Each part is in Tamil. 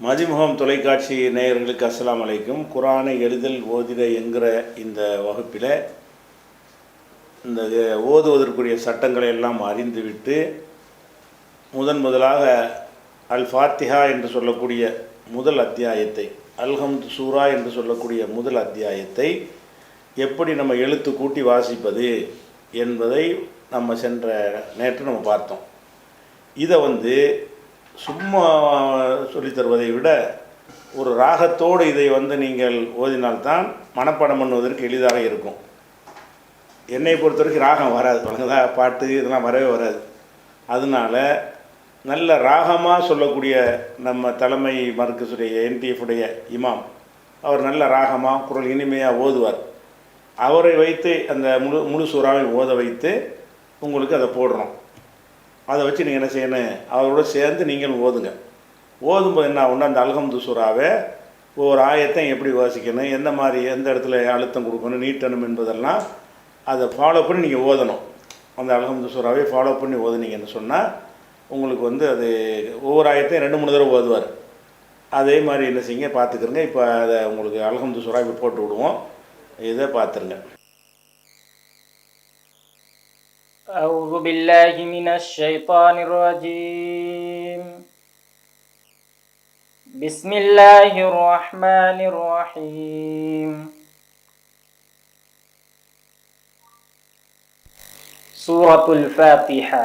மதிமுகம் தொலைக்காட்சி நேயர்களுக்கு அஸ்லாம் அலைக்கும். குரானை எளிதில் ஓதிட என்கிற இந்த வகுப்பில் இந்த ஓதுவதற்குரிய சட்டங்களை எல்லாம் அறிந்துவிட்டு முதன் முதலாக அல் ஃபாத்திஹா என்று சொல்லக்கூடிய முதல் அத்தியாயத்தை அல்ஹம்து சூரா என்று சொல்லக்கூடிய முதல் அத்தியாயத்தை எப்படி நம்ம எழுத்து கூட்டி வாசிப்பது என்பதை நம்ம சென்ற நேற்று நம்ம பார்த்தோம். இதை வந்து சும்மா சொல்லித் தருவதை விட ஒரு ராகத்தோடு இதை வந்து நீங்கள் ஓதினால்தான் மனப்பாடம் பண்ணுவதற்கு எளிதாக இருக்கும். என்னை பொறுத்த வரைக்கும் ராகம் வராது. வழங்குதா பாட்டு இதெல்லாம் வரவே வராது. அதனால நல்ல ராகமாக சொல்லக்கூடிய நம்ம தலைமை மருக்கசுடைய என்டிஎஃபுடைய இமாம் அவர் நல்ல ராகமாக குரல் இனிமையாக ஓதுவார். அவரை வைத்து அந்த முழு முழு சூறாவை ஓத வைத்து உங்களுக்கு அதை போடுறோம். அதை வச்சு நீங்கள் என்ன செய்யணும்? அவரோட சேர்ந்து நீங்களும் ஓதுங்க. ஓதும்போது என்ன ஒன்று அந்த அல்ஹம்து சூறாவை ஒவ்வொரு ஆயத்தையும் எப்படி வாசிக்கணும்? எந்த மாதிரி எந்த இடத்துல அழுத்தம் கொடுக்கணும்? நீட்டணும் என்பதெல்லாம் அதை ஃபாலோ பண்ணி நீங்கள் ஓதணும். அந்த அல்ஹம்து சூறாவை ஃபாலோ பண்ணி ஓதுனீங்கன்னு சொன்னால் உங்களுக்கு வந்து அது ஒவ்வொரு ஆயத்தையும் ரெண்டு மூணு தடவை ஓதுவார். அதே மாதிரி என்ன செய்யுங்க? பார்த்துக்கிறங்க இப்போ அதை உங்களுக்கு அல்ஹம்து சூறா இப்போ போட்டு விடுவோம். இதை பார்த்துருங்க. أعوذ بالله من الشيطان الرجيم. بسم الله الرحمن الرحيم. سورة الفاتحة.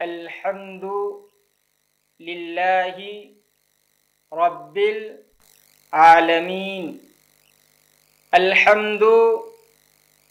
الحمد لله رب العالمين. الحمد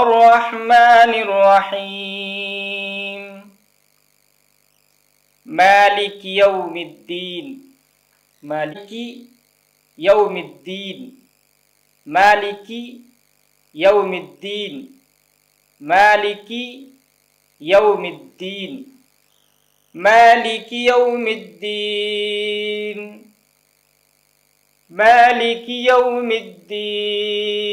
الرحمن الرحيم. مالك يوم الدين. مالك يوم الدين. مالك يوم الدين. مالك يوم الدين. مالك يوم الدين. مالك يوم الدين.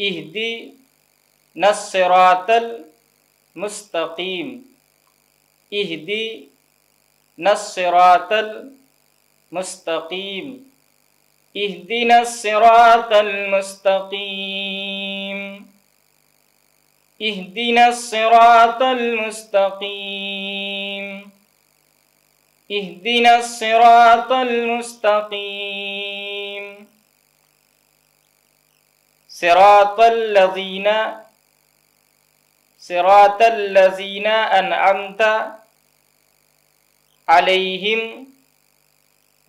اهدي الصراط المستقيم. اهدي الصراط المستقيم. اهدنا الصراط المستقيم. اهدنا الصراط المستقيم. اهدنا الصراط المستقيم. صراط الذين صراط الذين أنعمت عليهم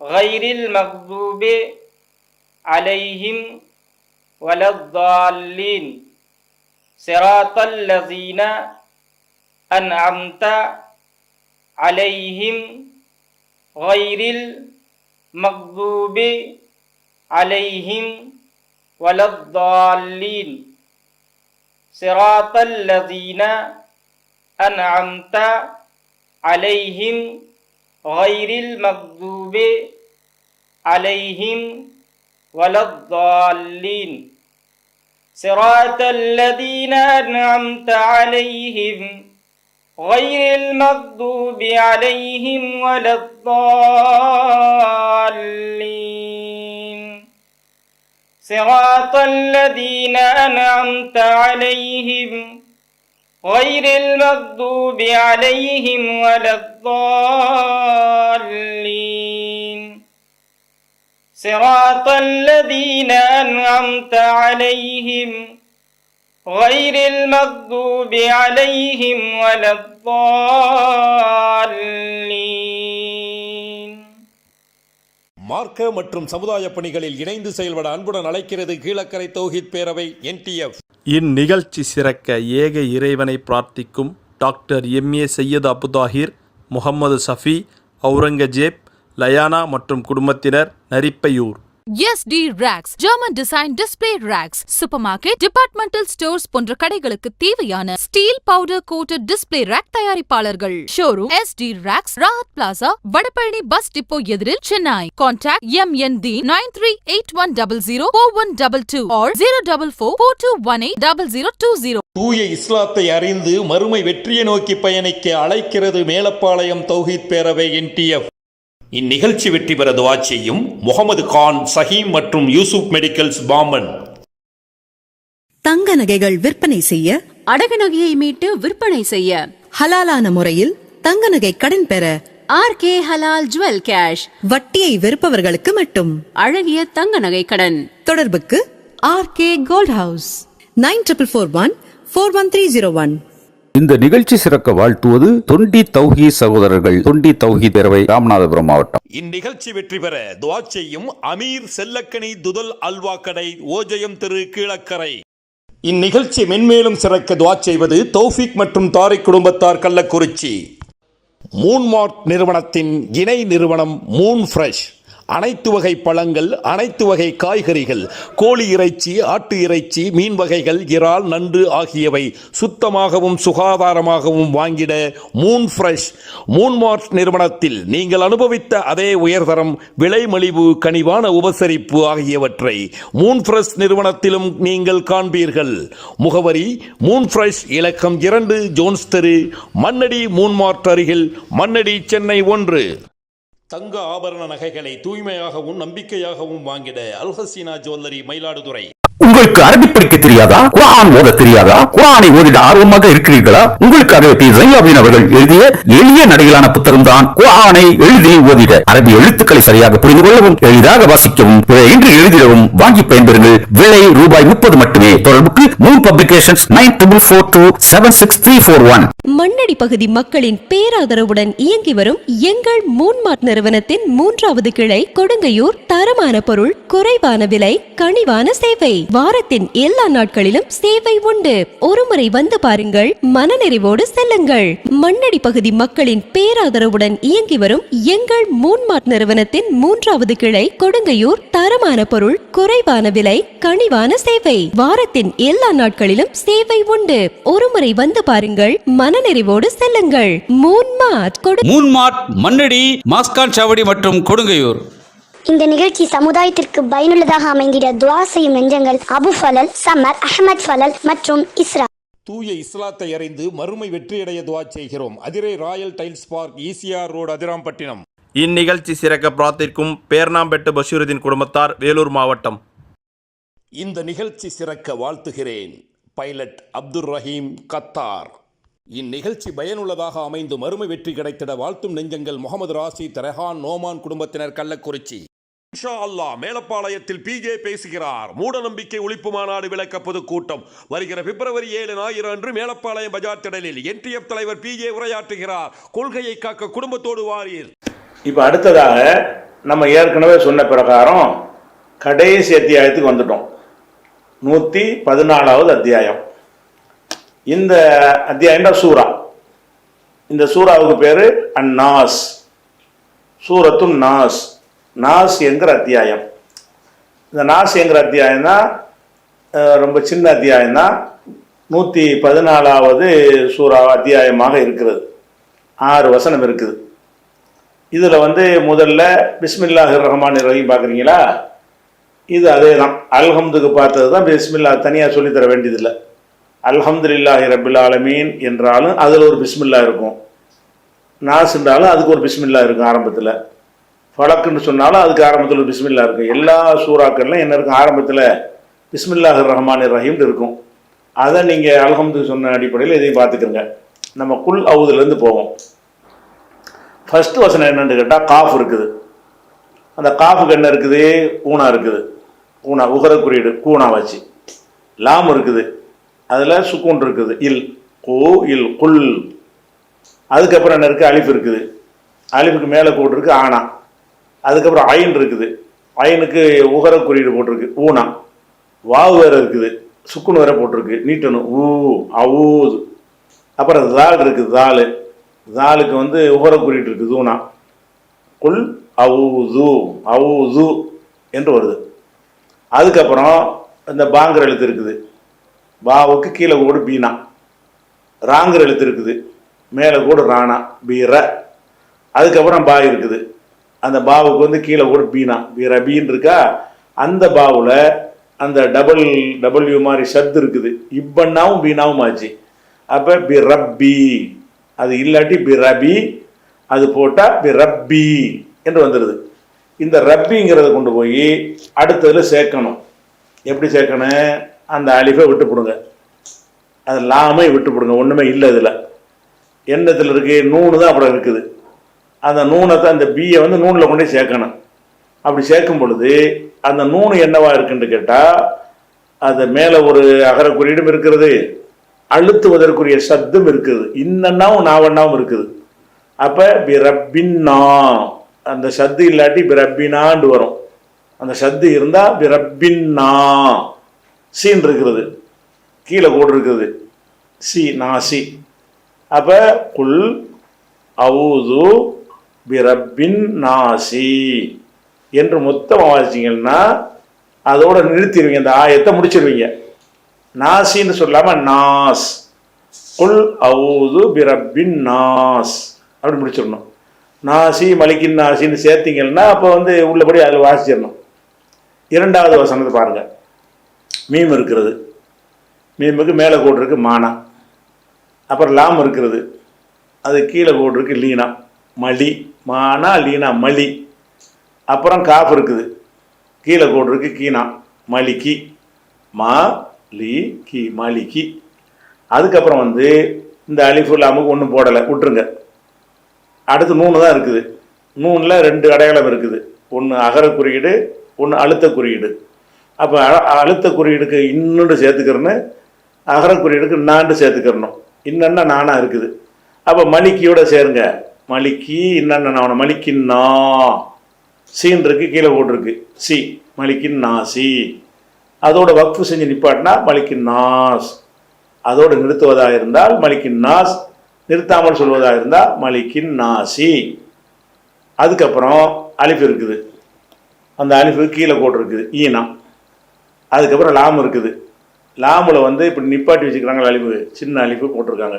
غير المغضوب عليهم ولا الضالين. صراط الذين أنعمت عليهم غير المغضوب عليهم ولا الضالين. صراط الذين أنعمت عليهم غير المغضوب عليهم ولا الضالين. صراط الذين أنعمت عليهم غير المغضوب عليهم ولا الضالين. صراط الذين أنعمت عليهم غير المغضوب عليهم ولا الضالين. صراط الذين أنعمت عليهم غير المغضوب عليهم ولا الضالين. மார்க்க மற்றும் சமுதாய பணிகளில் இணைந்து செயல்பட அன்புடன் அழைக்கிறது கீழக்கரை தௌஹித் பேரவை என்டிஎஃப் இந்நிகழ்ச்சி சிறக்க ஏக இறைவனை பிரார்த்திக்கும் டாக்டர் எம்ஏ சையது அபுதாஹிர் முகமது சஃபி அவுரங்கஜேப் லயானா மற்றும் குடும்பத்தினர் Narippaiyur. ST racks German design display racks super market departmental stores போன்ற கடைகளுக்கு தேவையான steel powder coated display rack தயாரிப்பாளர்கள். Showroom ST racks Rahath plaza Vadapalani bus depot எதிரில் Chennai contact M N T nine three eight one double zero four one double two or zero double four four two one eight double zero two zero தூய இஸ்லாத்தை அறிந்து மறுமை வெற்றியை நோக்கி பயணிக்க அழைக்கிறது மேலப்பாளையம் தௌஹித் பேரவை என்டிஎஃப் இந்நிகழ்ச்சி வெற்றி பெற துவா செய்யும் முகமது கான் சஹீம் மற்றும் யூசுப் மெடிக்கல்ஸ் பாம்பன். தங்க நகைகள் விற்பனை செய்ய அடகு நகையை மீட்டு விற்பனை செய்ய. ஹலாலான முறையில் தங்க நகை கடன் பெற R K halal jewel cash. வட்டியை வெறுப்பவர்களுக்கு மட்டும். அழகிய தங்க நகை கடன். தொடர்புக்கு R K gold house. Nine triple four one four one three zero one. இந்த நிகழ்ச்சி சிறக்க வாழ்த்துவது தொண்டி தௌஹி சகோதரர்கள் தொண்டி தௌஹி பேரவை ராமநாதபுரம் மாவட்டம். இந்நிகழ்ச்சி வெற்றி பெற துவா செய்யும் அமீர் செல்லக்கனி துதல் அல்வா கடை ஓஜயம் திரு கீழக்கரை. இந்நிகழ்ச்சி மென்மேலும் சிறக்க துவா செய்வது தௌஃபிக் மற்றும் தாரிக் குடும்பத்தார் கள்ளக்குறிச்சி. மூன்மார்க் நிறுவனத்தின் இணை நிறுவனம் மூன் ஃப்ரெஷ் அனைத்து வகை பழங்கள் அனைத்து வகை காய்கறிகள் கோழி இறைச்சி ஆட்டு இறைச்சி மீன் வகைகள் இறால் நண்டு ஆகியவை சுத்தமாகவும் சுகாதாரமாகவும் வாங்கிட மூன் ஃப்ரெஷ் மூன்மார்ட் நிறுவனத்தில் நீங்கள் அனுபவித்த அதே உயர்தரம் விலை மலிவு கனிவான உபசரிப்பு ஆகியவற்றை மூன் ஃப்ரெஷ் நிறுவனத்திலும் நீங்கள் காண்பீர்கள். முகவரி மூன் ஃப்ரெஷ் இலக்கம் இரண்டு ஜோன்ஸ் தெரு மண்ணடி மூன்மார்ட் அருகில் மண்ணடி சென்னை ஒன்று. தங்க ஆபரண நகைகளை தூய்மையாகவும் நம்பிக்கையாகவும் வாங்கிட அல்ஹசீனா ஜுவல்லரி மயிலாடுதுறை. உங்களுக்கு அரபி படிக்க தெரியாதா? குரான் ஓத தெரியாதா? குரானை ஓதிட ஆர்வமாக இருக்கிறீர்களா? உங்களுக்காக அதை ஜையாபின் அவர்கள் எழுதிய எளிய நடையிலான புத்தகம் தான் குரானை எழுதி ஓதிட. அரபி எழுத்துக்களை சரியாக புரிந்து கொள்ளவும் எளிதாக வாசிக்கவும் இன்று எழுதிடவும் வாங்கி பயன்பெறுங்கள். விலை ரூபாய் முப்பது மட்டுமே. தொடர்புக்கு moon publications nine double four two seven six three four one. Mannady பகுதி மக்களின் பேராதரவுடன் இயங்கி வரும் எங்கள் மூன்மார்ட் நிறுவனத்தின் மூன்றாவது கிளை கொடுங்கையூர் தரமான பொருள் குறைவான விலை கனிவான சேவை. வாரத்தின் எல்லா நாட்களிலும் சேவை உண்டு. ஒருமுறை வந்து பாருங்கள். மனநிறைவோடு செல்லுங்கள். மண்ணடி பகுதி மக்களின் பேராதரவுடன் இயங்கி வரும் எங்கள் மூன்மார்ட் நிறுவனத்தின் மூன்றாவது கிளை கொடுங்கையூர் தரமான பொருள் குறைவான விலை கனிவான சேவை. வாரத்தின் எல்லா நாட்களிலும் சேவை உண்டு. ஒருமுறை வந்து பாருங்கள். மனநிறைவோடு செல்லுங்கள். மூன்மார்ட் கொடு மூன்மார்ட் மண்ணடி மாஸ்கான் சாவடி மற்றும் கொடுங்கையூர். இந்த நிகழ்ச்சி சமுதாயத்திற்கு பயனுள்ளதாக அமைந்திட துவா செய்யும் நெஞ்சங்கள் அபு ஃபலல் சமர் அஹமத் ஃபலல் மற்றும் இஸ்ரா. தூய இஸ்லாத்தை அறிந்து மறுமை வெற்றியடைய துவா செய்கிறோம். Adirai royal tiles park ECR road Adirampattinam. இந்நிகழ்ச்சி சிறக்க பிரார்த்திக்கும் பேர்ணாம்பெட்டு பஷீருதீன் குடும்பத்தார் வேலூர் மாவட்டம். இந்த நிகழ்ச்சி சிறக்க வாழ்த்துகிறேன். Pilot Abdul Rahim Qatar. இந்நிகழ்ச்சி பயனுள்ளதாக அமைந்து மறுமை வெற்றி கிடைத்திட வாழ்த்தும் நெஞ்சங்கள் முகமது ராசி தரஹான் நோமான் குடும்பத்தினர் கள்ளக்குறிச்சி. இன்ஷா அல்லாஹ் மேலப்பாளையத்தில் பிஜே பேசுகிறார். மூட நம்பிக்கை ஒழிப்பு மாநாடு விளக்க பொதுக்கூட்டம். வருகிற பிப்ரவரி ஏழு ஞாயிறு அன்று மேலப்பாளையம் பஜார் திடலில் என்டிஎஃப் தலைவர் பிஜே உரையாற்றுகிறார். கொள்கையை காக்க குடும்பத்தோடு வாரீர். இப்போ அடுத்ததாக நம்ம ஏற்கனவே சொன்ன பிரகாரம் கடைசி அத்தியாயத்துக்கு வந்துட்டோம். நூற்றி பதினாலாவது அத்தியாயம். இந்த அத்தியாயம் தான் சூரா இந்த சூறாவுக்கு பேர் அந்நாஸ் சூரத்தும் நாஸ் நாஸ் அத்தியாயம். இந்த நாஸ் என்கிற அத்தியாயம் தான் ரொம்ப சின்ன அத்தியாயம் தான் நூற்றி பதினாலாவது சூறா அத்தியாயமாக இருக்கிறது. ஆறு வசனம் இருக்குது. இதில் வந்து முதல்ல பிஸ்மில்லாஹிர் ரஹ்மான் ரஹீம் பார்க்குறீங்களா? இது அதே தான் அல்ஹம்துக்கு பார்த்தது தான் பிஸ்மில்லா தனியாக சொல்லித்தர வேண்டியதில்லை. அல்ஹம்துலில்லாஹி ரபில் ஆலமீன் என்றாலும் அதில் ஒரு பிஸ்மில்லா இருக்கும். நாஸ் என்றாலும் அதுக்கு ஒரு பிஸ்மில்லா இருக்கும் ஆரம்பத்தில். ஃபலக்குன்னு சொன்னாலும் அதுக்கு ஆரம்பத்தில் பிஸ்மில்லா இருக்கும் எல்லா சூறாக்கள்லாம் என்ன இருக்கும்? ஆரம்பத்தில் பிஸ்மில்லாஹ் ரஹ்மான் ரஹீம்னு இருக்கும். அதை நீங்கள் அல்ஹம்து சொன்ன அடிப்படையில் இதையும் பார்த்துக்கிறங்க நம்ம குல் அவுதுலேருந்து போவோம். ஃபஸ்ட்டு வசனம் என்னென்னு கேட்டால் காஃப் இருக்குது. அந்த காஃபுக்கு என்ன இருக்குது? ஊனா இருக்குது. ஊனா உகர குறியீடு கூனா வச்சு. லாம் இருக்குது. அதில் சுக்கூன் இருக்குது. இல் கூ இல் குல். அதுக்கப்புறம் என்ன இருக்குது அலிஃப் இருக்குது. அலிஃபுக்கு மேலே கூட்டு இருக்குது ஆனா. அதுக்கப்புறம் அயன் இருக்குது. அயனுக்கு உகர குறியீடு போட்டிருக்கு. ஊனா. வாவு வேற இருக்குது. சுக்குனு வேற போட்டிருக்கு. நீட்டணும் ஊ அவுது. அப்புறம் தால் இருக்குது. தால் தாலுக்கு வந்து உகர குறியீடு இருக்குது. ஊனா. குல் அவுது. அவுது என்று வருது. அதுக்கப்புறம் இந்த பாங்கர் எழுத்து இருக்குது. பாவுக்கு கீழே கூட பீனா. ராங்கர் எழுத்து இருக்குது. மேலே கூட ராணா. பீர. அதுக்கப்புறம் பா இருக்குது. அந்த பாவுக்கு வந்து கீழே கூட பீனா பீர பீன் இருக்கா? அந்த பாவில் அந்த டபுள் டபுள்யூ மாதிரி சத்து இருக்குது. இப்பன்னாவும் பீனாவும் ஆச்சு. அப்போ பி ரப்பி. அது இல்லாட்டி பி ரபி. அது போட்டால் பி ரப்பி என்று வந்துடுது இந்த ரப்பிங்கிறத கொண்டு போய் அடுத்ததில் சேர்க்கணும். எப்படி சேர்க்கணும்? அந்த அலிஃபை விட்டு போடுங்க. அது லாமை விட்டு போடுங்க. ஒன்றுமே இல்லை இதில். எண்ணத்தில் இருக்கு நூணு தான் அப்புறம் இருக்குது. அந்த நூனை தான் அந்த பியை வந்து நூனில் கொண்டு சேர்க்கணும். அப்படி சேர்க்கும் பொழுது அந்த நூனு என்னவா இருக்குன்னு கேட்டால் அது மேலே ஒரு அகர குறியீடும் இருக்கிறது அழுத்துவதற்குரிய சத்தும் இருக்குது இன்னன்னாவும் நாவண்ணாவும் இருக்குது. அப்போ பிரப்பின்னா அந்த சத்து இல்லாட்டி பிரப்பினான்னு வரும். அந்த சத்து இருந்தால் பிரப்பின்னா சீன் இருக்கிறது கீழே கூட இருக்குது சி நாசி அப்போ குல் அவுது பிரப்பின் நாசி என்று மொத்தமாக வாசிச்சிங்கன்னா அதோட நிறுத்திடுவீங்க அந்த ஆயத்தை முடிச்சிருவீங்க. நாசின்னு சொல்லாம நாஸ். குல் அவுது பிரப்பின் நாஸ். அப்படி முடிச்சிடணும். நாசி மலிக்கின் நாசின்னு சேர்த்தீங்கன்னா அப்போ வந்து உள்ளபடி அதில் வாசிச்சிடணும். இரண்டாவது வசனத்தை பாருங்க. மீம் இருக்கிறது. மீமுக்கு மேலே கோடு மானா. அப்புறம் லாம் இருக்கிறது. அது கீழே கோடு இருக்கு லீனா. மலி. மானா லீனா மலி. அப்புறம் காஃப் இருக்குது. கீழே கோடு இருக்குது கீனா. மலிக்கி. மா லி கி மாலிகி அதுக்கப்புறம் வந்து இந்த அலிஃபு லாமுக்கு ஒன்றும் போடலை. விட்டுருங்க. அடுத்து நூனு தான் இருக்குது. நூனில் ரெண்டு அடையாளம் இருக்குது. ஒன்று அகர குறியீடு ஒன்று அழுத்த குறியீடு. அப்போ அழுத்த குறியீடுக்கு இன்னொன்று சேர்த்துக்கிறேன்னு அகர குறியீடுக்கு நான்கு சேர்த்துக்கிறணும். இன்னென்ன நானாக இருக்குது. அப்போ மலிக்கியோட சேருங்க. மலிக்கி இன்னென்ன அவனை மலிக்கின்னா. சீன் இருக்கு கீழே போட்டிருக்கு. சி மலிக்கின் நாசி அதோட வக்ஃபு செஞ்சு நிப்பாட்டினா மலிக்கின் நாஸ் அதோடு நிறுத்துவதாக இருந்தால் மலிக்கின் நாஸ் நிறுத்தாமல் சொல்வதாக இருந்தால் மலிக்கின் நாசி அதுக்கப்புறம் அலிஃப் இருக்குது. அந்த அலிஃபு கீழே போட்டிருக்குது ஈனா அதுக்கப்புறம் லாம் இருக்குது. லாமில் வந்து இப்படி நிப்பாட்டி வச்சுக்கிறாங்க அலிஃபு சின்ன அலிஃபு போட்டிருக்காங்க.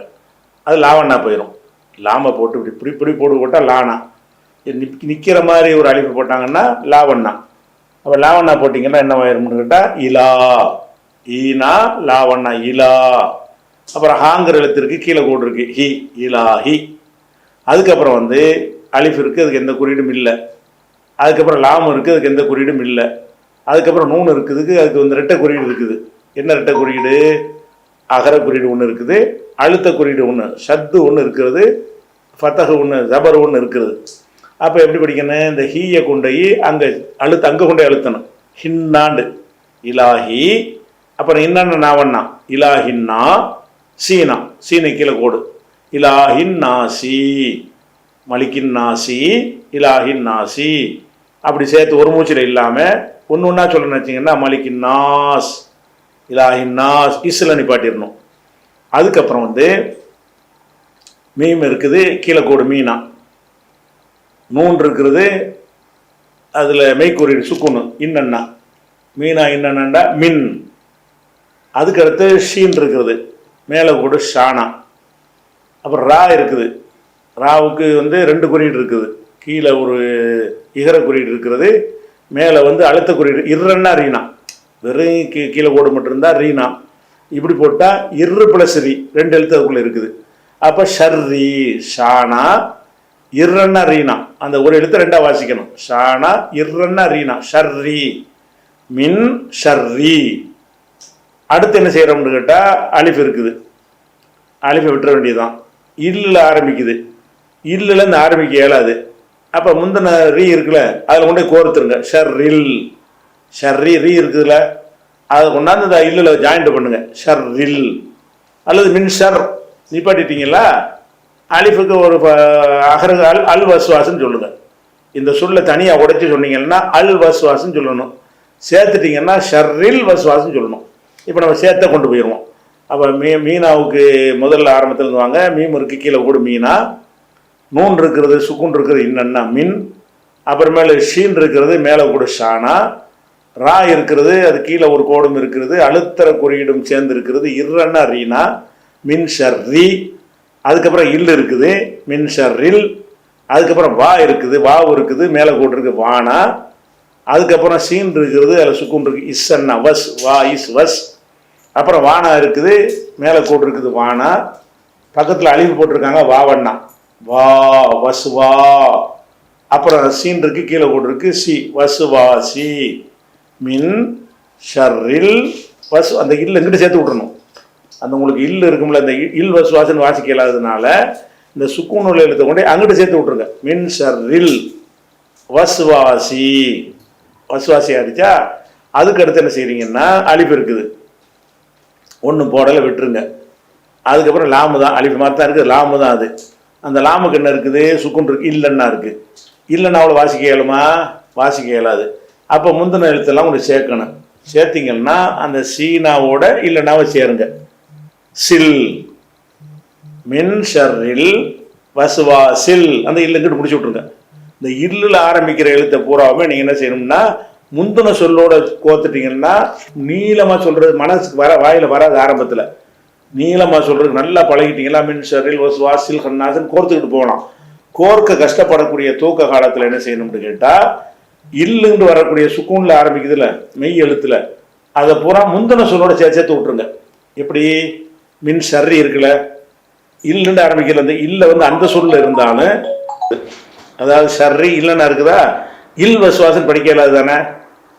அது லாவண்ணா போயிடும் லாமை போட்டு இப்படி இப்படி இப்படி போட்டு போட்டால் லானா நிக் நிற்கிற மாதிரி ஒரு அழிப்பு போட்டாங்கன்னா லாவண்ணா. அப்போ லாவண்ணா போட்டிங்கன்னா என்ன ஆயிரும்னு கேட்டால் இலா. ஈனா லாவண்ணா இலா. அப்புறம் ஹாங்கிற எழுத்திற்கு கீழே கோடு இருக்கு ஹி இலா ஹி. அதுக்கப்புறம் வந்து அலிஃப் இருக்குது அதுக்கு எந்த குறியீடும் இல்லை. அதுக்கப்புறம் லாம் இருக்குது அதுக்கு எந்த குறியீடும் இல்லை. அதுக்கப்புறம் நூன் இருக்குதுக்கு அதுக்கு வந்து ரெட்டை குறியீடு இருக்குது. என்ன ரெட்டை குறியீடு? அகர குறியீடு ஒன்று இருக்குது அழுத்த குறியீடு ஒன்று ஷத்து ஒன்று இருக்கிறது ஃபத்தக ஒன்று ஜபர் ஒன்று இருக்கிறது. அப்போ எப்படி படிக்கணும்? இந்த ஹீயை கொண்டு போய் அங்கே அழுத்த அங்கே கொண்டு அழுத்தணும். ஹின்னாண்டு இலாஹி. அப்புறம் என்னென்ன நாவண்ணா இலாஹின்னா சீனா. சீனை கீழே கோடு. இலாஹின் நாசி மலிக்கின் நாசி இலாஹின் நாசி அப்படி சேர்த்து ஒரு மூச்சில் இல்லாமல் ஒன்று ஒன்றா சொல்லணும்னு வச்சிங்கன்னா மலிக்கின் நாஸ் இலாஹின்னா நாஸ் இஸ்ல நிப்பாட்டிடணும் அதுக்கப்புறம் வந்து மீம் இருக்குது கீழே கோடு மீனா. நூன் இருக்கிறது அதில் மெய்க்குறியீடு சுக்குன்னு இன்னன்னா. மீனா இன்னன்னா மின். அதுக்கடுத்து ஷீன் இருக்கிறது மேலே கூட ஷானா. அப்புறம் ரா இருக்குது. ராவுக்கு வந்து ரெண்டு குறியீடு இருக்குது. கீழே ஒரு இகர குறியீடு இருக்கிறது மேலே வந்து அழுத்த குறியீடு இர்ரன்னா ரீனா. வெறும் கீ கீழே கோடு மட்டும் இருந்தால் ரீனா. இப்படி போட்டால் இரு பிளஸ் ரி. ரெண்டு எழுத்து அதுக்குள்ளே இருக்குது. அப்போ ஷர்ரி ஷானா இர்ரன்னா ரீனா. அந்த ஒரு எழுத்து ரெண்டாக வாசிக்கணும். ஷானா இர்ரன்னா ரீனா. ஷர்ரி. மின் ஷர்ரி. அடுத்து என்ன செய்கிறோம்னு கேட்டால் அலிஃப் இருக்குது. அலிஃபை விட்டுற வேண்டியதுதான். இல்லில் ஆரம்பிக்குது. இல்லில் இந்த ஆரம்பிக்க இயலாது. அப்போ முந்தின ரீ இருக்குல்ல அதில் கொண்டே கோர்த்துருங்க கோர்த்துருங்க. ஷர்ரில். ஷர்ரி ரீ இருக்குதுல்ல அதை கொண்டாந்து இந்த இல்லில் ஜாயிண்ட் பண்ணுங்க. ஷர்ரில். அல்லது மின் ஷர். நிப்பாட்டிட்டீங்களா? அலிஃபுக்கு ஒரு ப- அல் அல் வசுவாசன்னு சொல்லுங்க. இந்த சொல்லை தனியாக உடைச்சி சொன்னீங்கன்னா அல் வசுவாசுன்னு சொல்லணும். சேர்த்துட்டீங்கன்னா ஷர்ரில் வசுவாசன்னு சொல்லணும். இப்போ நம்ம சேர்த்த கொண்டு போயிடுவோம் அப்போ மீ மீனாவுக்கு முதல்ல ஆரம்பத்தில் இருந்துவாங்க வாங்க. மீம் இருக்கு கீழே கூட மீனா. நூன் இருக்கிறது சுக்குன் இருக்கிறது இன்னன்னா மின். அப்புறமேல ஷீன் இருக்கிறது மேலே கூட ஷானா. ரா இருக்கிறது அது கீழே ஒரு கோடும் இருக்கிறது அழுத்தர குறியீடும் சேர்ந்து இருக்கிறது இர்ரன்னா ரீனா மின் ஷர்ரி அதுக்கப்புறம் இல் இருக்குது மின் ஷர்ரில் அதுக்கப்புறம் வா இருக்குது வாவு இருக்குது மேலே கோடு இருக்குது வானா. அதுக்கப்புறம் சீன் இருக்கிறது அதில் சுக்குன் இருக்கு இஸ்ஸன்னா வஸ் வா இஸ் வஸ். அப்புறம் வானா இருக்குது மேலே கோடு இருக்குது வானா. பக்கத்தில் அழிவு போட்டிருக்காங்க வாவண்ணா வா வஸ் வா. அப்புறம் சீன் இருக்கு கீழே கூட்டிருக்கு சி வசுவா வா சி. மின் ஷர்ரில் வசு அந்த இல்லு எங்கிட்ட சேர்த்து விட்றணும் அந்த உங்களுக்கு இல் இருக்கும்ல அந்த இல் வசுவாசன் வாசிக்க இல்லாததுனால இந்த சுக்குநூல் உள்ள கொண்டு அங்கிட்ட சேர்த்து விட்ருங்க மின் ஷர்ரில் வசுவாசி. வசுவாசி அடிச்சா அதுக்கு அடுத்து என்ன செய்கிறீங்கன்னா அழிப்பு இருக்குது. ஒன்று போடலை விட்டுருங்க. அதுக்கப்புறம் லாமு தான் அழிப்பு மாதிரி தான் இருக்குது. லாமு தான் அது. அந்த லாமுக்கு என்ன இருக்குது? சுக்குன் இருக்கு இல்லைன்னா இருக்குது இல்லைன்னா அவ்வளோ வாசிக்க இயலுமா? வாசிக்க இயலாது. அப்போ முந்தின எழுத்தெல்லாம் உங்களுக்கு சேர்க்கணும். சேர்த்தீங்கன்னா அந்த சீனாவோட இல்லைனாவை சேருங்க. சில். மின் ஷர்ரில் வசுவாசில் அந்த இல்லுங்கிட்டு முடிச்சு விட்ருங்க இந்த இல்லில் ஆரம்பிக்கிற எழுத்தை பூராவுமே நீங்கள் என்ன செய்யணும்னா முந்தின சொல்லோட கோத்துட்டிங்கன்னா நீளமாக சொல்கிறது மனசுக்கு வர வாயில் வராது ஆரம்பத்தில். நீளமாக சொல்கிறது நல்லா பழகிட்டீங்களா மின் வசுவா சில் ஹன்னாசன் கோர்த்துக்கிட்டு போகலாம். கோர்க்க கஷ்டப்படக்கூடிய தூக்க காலத்தில் என்ன செய்யணும்னு கேட்டால் இல்லுன்னு வரக்கூடிய சுக்கூனில் ஆரம்பிக்குதுல மெய் எழுத்துல. அதை பூரா முந்தின சொல்லோட சேர்த்து சேர்த்து விட்ருங்க எப்படி? மின் சரி இருக்குல்ல. இல்லுன்னு ஆரம்பிக்கல அந்த இல்லை வந்து அந்த சொல்ல இருந்தாலும் அதாவது சரி இல்லைன்னா இருக்குதா? இல் வசுவாசன் படிக்க இயலாது தானே?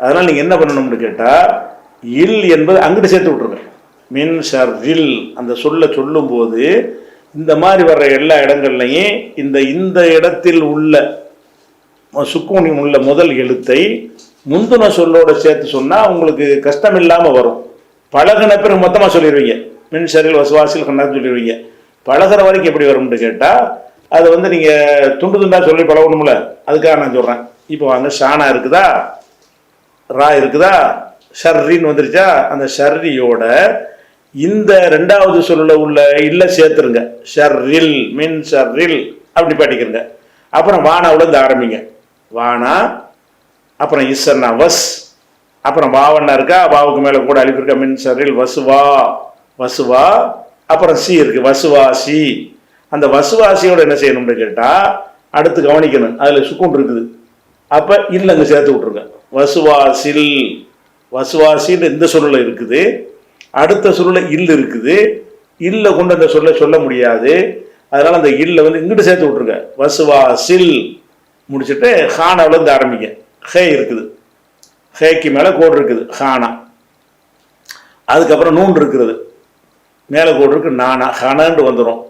அதனால் நீங்கள் என்ன பண்ணணும்னு கேட்டால் இல் என்பது அங்கிட்டு சேர்த்து விட்ருங்க மின் ஷர்ரில் அந்த சொல்ல சொல்லும்போது இந்த மாதிரி வர்ற எல்லா இடங்கள்லையும் இந்த இந்த இடத்தில் உள்ள சுக்கூனி உள்ள முதல் எழுத்தை முந்தின சொல்லோட சேர்த்து சொன்னால் உங்களுக்கு கஷ்டம் இல்லாமல் வரும். பழகின பிறகு மொத்தமாக சொல்லிடுவீங்க மின்சரில் வசுவாசில் கண்ணான்னு சொல்லிடுவீங்க பழகிற வரைக்கும் எப்படி வரும்னு கேட்டால் அது வந்து நீங்கள் துண்டு துண்டாக சொல்லி பழகணும்ல. அதுக்காக நான் சொல்கிறேன் இப்போ வாங்க ஷானா இருக்குதா? ரா இருக்குதா? ஷர்ரின்னு வந்துருச்சா? அந்த ஷர்ரியோட இந்த ரெண்டாவது சொல்லில் உள்ள இல்லை சேர்த்துருங்க. ஷர்ரில் மின் ஷர்ரில் அப்படி பாட்டிக்கிறங்க. அப்புறம் வானாவில் இருந்து ஆரம்பிங்க. வானா அப்புறம் இசன்னா வஸ் அப்புறம் வாவண்ணா இருக்கா வாவுக்கு மேலே கூட அழிப்பிருக்க மின்சரில் மின் வசுவா வசுவா அப்புறம் சி இருக்கு வசுவாசி. அந்த வசுவாசியோட என்ன செய்யணும்னு கேட்டால் அடுத்து கவனிக்கணும் அதில் சுக்குன் இருக்குது. அப்போ இல்லைங்க சேர்த்து விட்ருங்க வசுவாசில் வசுவாசின்னு இந்த சொல்லில் இருக்குது அடுத்த சொல்லில் இல் இருக்குது இல்ல கொண்டு அந்த சொல்ல சொல்ல முடியாது. அதனால அந்த இல்லை வந்து இங்கிட்டு சேர்த்து விட்ருங்க வசுவாசில் முடிச்சுட்டு ஹானாவில் இருந்து ஆரம்பிங்க. ஹே இருக்குது. ஹேக்கு மேலே கோடு இருக்குது. ஹானா. அதுக்கப்புறம் நூன் இருக்கிறது மேலே கோடு இருக்கு. நானா. ஹனன்ட்டு வந்துடும்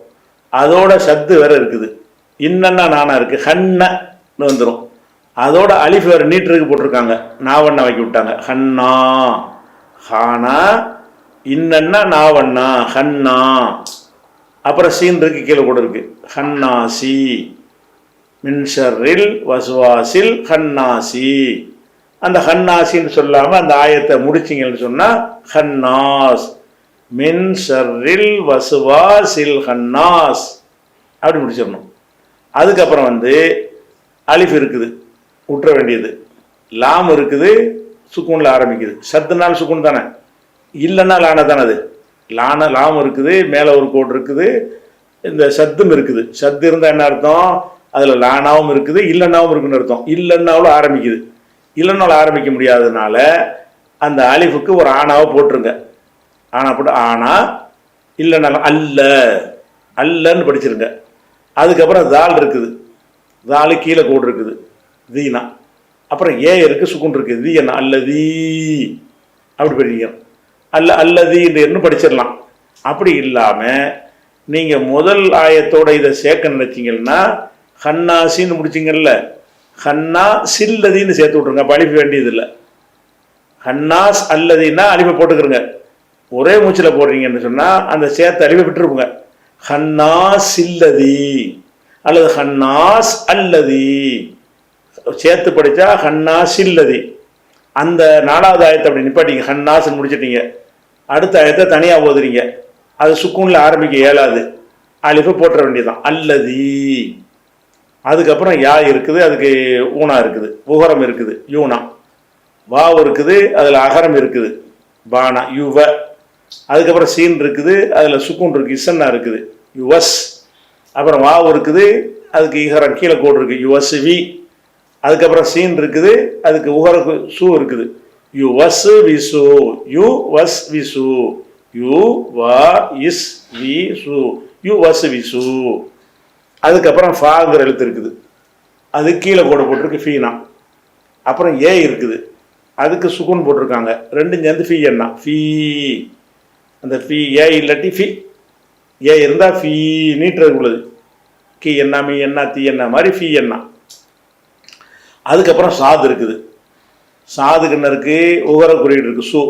அதோட சத்து வேற இருக்குது. இன்னன்னா நானா இருக்குது ஹன்னு வந்துடும் அதோட அலிஃப் வேறு நீட்டருக்கு போட்டிருக்காங்க. நாவண்ணா வைக்க விட்டாங்க. ஹன்னா. ஹானா. இன்னன்னா நாவண்ணா. ஹன்னா. அப்புறம் சீன் இருக்கு. கீழே கூட இருக்கு. ஹன்னாசி மின்ஷரில் வசுவாசில் ஹன்னாசி அந்த ஹன்னாசின்னு சொல்லாமல் அந்த ஆயத்தை முடிச்சிங்கன்னு சொன்னால் ஹன்னாஸ் மின் ஷர்ரில் வசுவாசில் ஹன்னாஸ் அப்படி முடிச்சிடணும். அதுக்கப்புறம் வந்து அலிஃப் இருக்குது விட்டுற வேண்டியது. லாம் இருக்குது சுக்கூனில் ஆரம்பிக்குது. சத்துனால் சுக்குன் தானே. இல்லைன்னா லான தானே அது? லான லாம் இருக்குது மேலே ஒரு கோடு இருக்குது இந்த சத்தும் இருக்குது. சத்து இருந்தால் என்ன அர்த்தம்? அதில் லானாவும் இருக்குது இல்லைன்னாவும் இருக்குன்னு அர்த்தம். இல்லைன்னாவும் ஆரம்பிக்குது. இல்லைன்னாலும் ஆரம்பிக்க முடியாததுனால அந்த அலிஃபுக்கு ஒரு ஆணாவை போட்டுருங்க. ஆனா போட்டு ஆனா இல்லைனாலும் அல்ல அல்லன்னு படிச்சிருங்க. அதுக்கப்புறம் தால் இருக்குது. தாலு கீழே கோடு இருக்குது. தீனா. அப்புறம் ஏ இருக்கு சுக்குன் இருக்குது தீ என்ன அல்லதி. அப்படி படிக்கணும் அல்ல அல்லதீன்னு படிச்சிடலாம்? அப்படி இல்லாமல் நீங்கள் முதல் ஆயத்தோட இதை சேர்க்க நினைச்சிங்கன்னா ஹன்னாசின்னு முடிச்சிங்கல்ல. ஹன்னா சில்லதின்னு சேர்த்து விட்ருங்க அப்போ அழிப்பு வேண்டியதில்லை. ஹன்னாஸ் அல்லதின்னா அழிப்பை போட்டுக்கிறங்க ஒரே மூச்சில் போடுறீங்கன்னு சொன்னால் அந்த சேர்த்து அழிவை விட்டுருப்புங்க ஹன்னாஸ் இல்லதி அல்லது ஹன்னாஸ் அல்லதி. சேர்த்து படித்தா ஹன்னாஸ் இல்லதி அந்த நாலாவது ஆயத்தை அப்படி நிப்பாட்டிங்க. ஹன்னாஸ்ன்னு முடிச்சிட்டீங்க. அடுத்த ஆயத்தை தனியாக ஓதுறீங்க. அது சுக்கூனில் ஆரம்பிக்க இயலாது. அழிப்பு போட்டுற வேண்டியதுதான். அல்லதி. அதுக்கப்புறம் யா இருக்குது அதுக்கு ஊனா இருக்குது. உகரம் இருக்குது யூனா. வாவ் இருக்குது அதில் அகரம் இருக்குது. பானா யுவ. அதுக்கப்புறம் சீன் இருக்குது அதில் சுக்குன் இருக்குது இசன்னா இருக்குது. யுவஸ். அப்புறம் வாவ் இருக்குது அதுக்கு இகரம் கீழே கோடு இருக்குது யுவஸ் வி அதுக்கப்புறம் சீன் இருக்குது அதுக்கு உகர சு இருக்குது. U was with you was with you வா இஸ் வி சு யு வஸ் விசு அதுக்கப்புறம் ஃபாங்கிற எழுத்து இருக்குது அது கீழே போட போட்டிருக்கு ஃபீனா. அப்புறம் ஏ இருக்குது. அதுக்கு சுகுன் போட்டிருக்காங்க. ரெண்டும் சேர்ந்து ஃபீ என்ன? ஃபீ. அந்த ஃபீ ஏ இல்லாட்டி ஃபீ. ஏ இருந்தால் ஃபீ நீட்டுறது உள்ளது. கீ என்ன மீ என்ன தீ என்ன மாதிரி ஃபீ என்ன. அதுக்கப்புறம் சாது இருக்குது. சாதுக்கு என்ன இருக்குது உகர குறியீடு இருக்குது சு.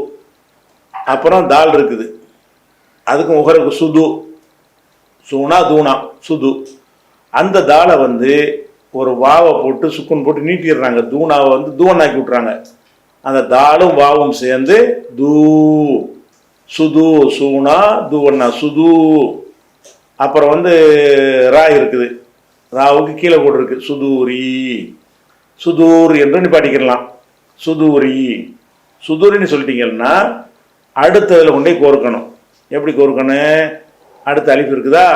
அப்புறம் தால் இருக்குது. அதுக்கும் உகரக்கு சுது. சூனா தூணா சுது. அந்த தாளை வந்து ஒரு வாவை போட்டு சுக்குன் போட்டு நீட்டிடுறாங்க. தூணாவை வந்து தூவனாக்கி விட்றாங்க அந்த தாளும் வாவும் சேர்ந்து தூ சுது சூனா தூவண்ணா சுது. அப்புறம் வந்து ரா இருக்குது. ராவுக்கு கீழே போட்டு சுதூரி. சுதூர் என்று நிப்பாட்டிக்கிடலாம். சுதூரி. சுதூரின்னு சொல்லிட்டீங்கன்னா அடுத்ததில் கொண்டே கோர்க்கணும். எப்படி கோர்க்கணும்? அடுத்த அழிப்பு இருக்குதா?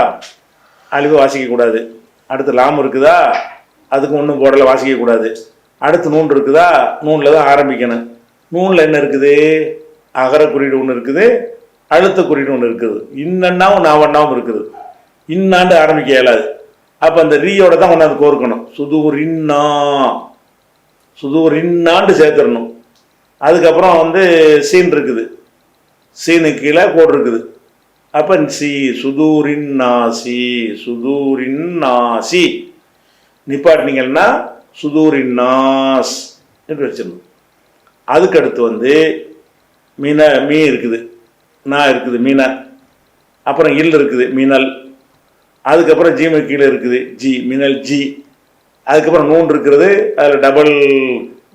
அழிவு வாசிக்கக்கூடாது அடுத்து லாம் இருக்குதா? அதுக்கு ஒன்றும் போடலை வாசிக்கக்கூடாது அடுத்து நூன் இருக்குதா? நூனில் தான் ஆரம்பிக்கணும். நூனில் என்ன இருக்குது? அகர குறியீடு ஒன்று இருக்குது அழுத்த குறியீடு ஒன்று இருக்குது. இன்னன்னாவும் நாவண்ணாவும் இருக்குது. இன்னாண்டு ஆரம்பிக்க இயலாது. அப்போ அந்த ரீயோட தான் கொண்டாந்து கோர்க்கணும். சுதூர் இன்னா சுதூர் இன்னாண்டு சேர்த்துடணும். அதுக்கப்புறம் வந்து சீன் இருக்குது. சீனுக்கு கீழே கோடு இருக்குது. அபன்சி சி சுதூரின் நாசி சுதூரின் நாசி. நிப்பாட்டினீங்கன்னா சுதூரின் நாஸ் என்று வச்சிடணும். அதுக்கடுத்து வந்து மீன மீ இருக்குது. நா இருக்குது மீன. அப்புறம் இல் இருக்குது மீனல். அதுக்கப்புறம் ஜீம கீழே இருக்குது ஜி மினல் ஜி. அதுக்கப்புறம் நூன் இருக்கிறது அதில் டபுள்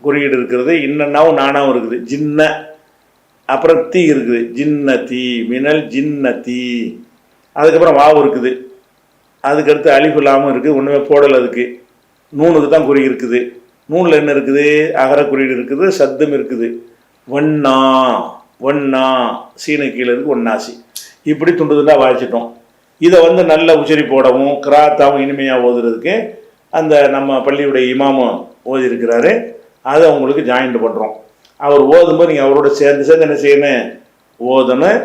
குறியீடு இருக்கிறது இன்னன்னாவும் நானாவும் இருக்குது ஜின்ன. அப்புறம் தீ இருக்குது. ஜின்ன தீ மினல் ஜின்ன தீ அதுக்கப்புறம் வாவு இருக்குது. அதுக்கடுத்து அலிஃபு இல்லாமல் இருக்குது ஒன்றுமே போடல் அதுக்கு. நூனுக்கு தான் குறி இருக்குது. நூனில் என்ன இருக்குது? அகர குறியீடு இருக்குது. சத்தம் இருக்குது. ஒன்னா ஒன்னா சீன கீழே இருக்குது ஒன்னாசி இப்படி துண்டு துண்டாக வாய்ச்சிட்டோம். இதை வந்து நல்ல உச்சரிப்போடவும் கிராத்தாவும் இனிமையாக ஓதுறதுக்கு அந்த நம்ம பள்ளியுடைய இமாமும் ஓதியிருக்கிறாரு. அதை உங்களுக்கு ஜாயின்ட் பண்ணுறோம் அவர் ஓதும்போது நீங்கள் அவரோட சேர்ந்து சேர்ந்து என்ன செய்யணும் ஓதணும்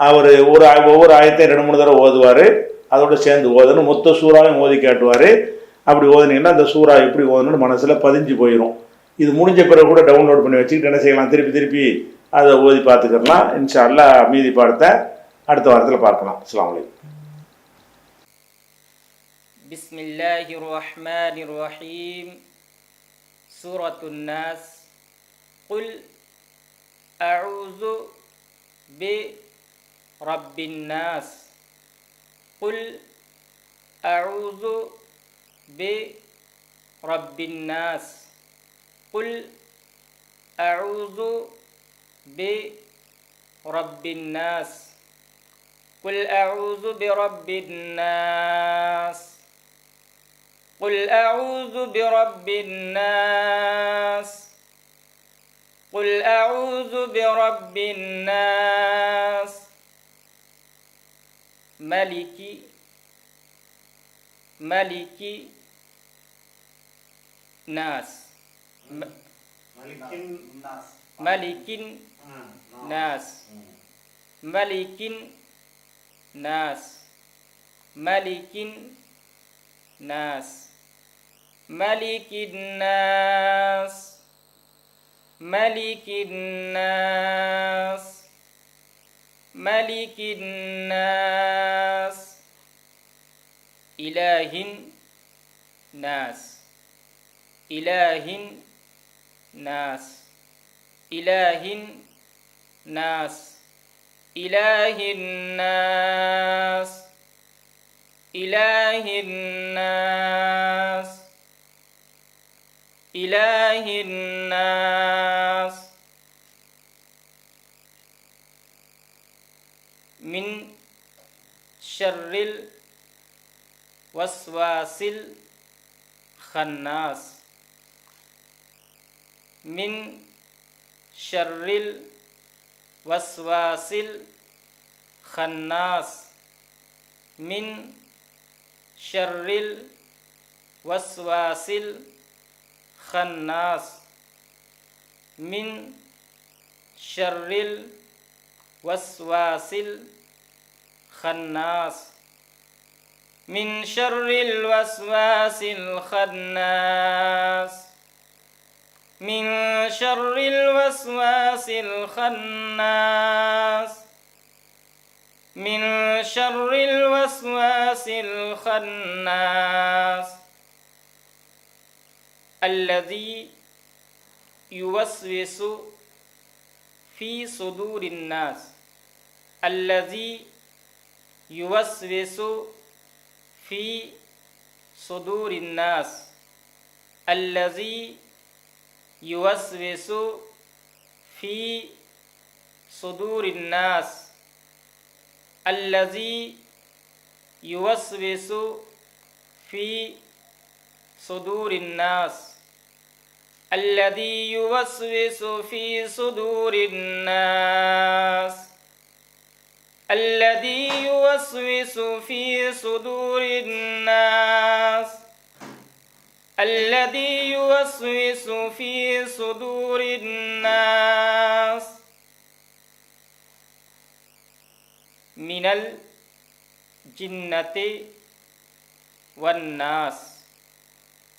அவர் ஒரு ஆய- ஒவ்வொரு ஆயத்தையும் ரெண்டு மூணு தடவை ஓதுவார் அதோட சேர்ந்து ஓதணும் மொத்த சூறாவையும் ஓதி காட்டுவார் அப்படி ஓதுனீங்கன்னா அந்த சூறா எப்படி ஓதணும்னு மனசில் பதிஞ்சு போயிடும் இது முடிஞ்ச பிறகு கூட டவுன்லோட் பண்ணி வச்சுக்கிட்டு என்ன செய்யலாம் திருப்பி திருப்பி அதை ஓதி பார்த்துக்கலாம் இன்ஷா அல்லாஹ் மீதி பாடத்தை அடுத்த வாரத்தில் பார்க்கலாம் அஸ்ஸலாமு அலைக்கும் بسم الله الرحمن الرحيم سورة الناس قل أعوذ برب الناس. قل أعوذ برب الناس. قل أعوذ برب الناس. قل أعوذ برب الناس. قل أعوذ برب الناس. قل أعوذ برب الناس ملك ملك ناس م- ملك ناس. ملك ناس. ملك ناس. ملك الناس ملك الناس. ملك الناس. إله الناس. إله الناس. إله الناس. إله الناس. إله الناس. إله الناس. من شر الوسواس الخناس. من شر الوسواس الخناس. من شر الوسواس الخناس من شر الوسواس الخناس. من شر الوسواس الخناس. من شر الوسواس الخناس. من شر الوسواس الخناس. الذي يوسوس في صدور الناس. الذي يوسوس في صدور الناس. الذي يوسوس في صدور الناس. الذي يوسوس في صدور الناس. الذي يوسوس في صدور الناس. الذي يوسوس في صدور الناس. الذي يوسوس في صدور الناس. من الجنة والناس.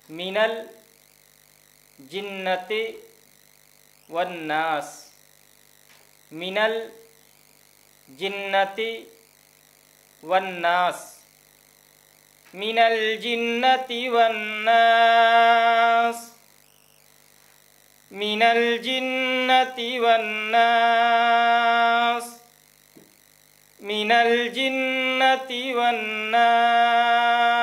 من الجنة জিন্নাতে ওয়ান্নাস। মিনাল জিন্নাতি ওয়ান্নাস। মিনাল জিন্নাতি ওয়ান্নাস। মিনাল জিন্নাতি ওয়ান্নাস। মিনাল জিন্নাতি ওয়ান্নাস।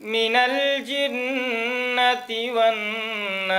من الجنة والناس.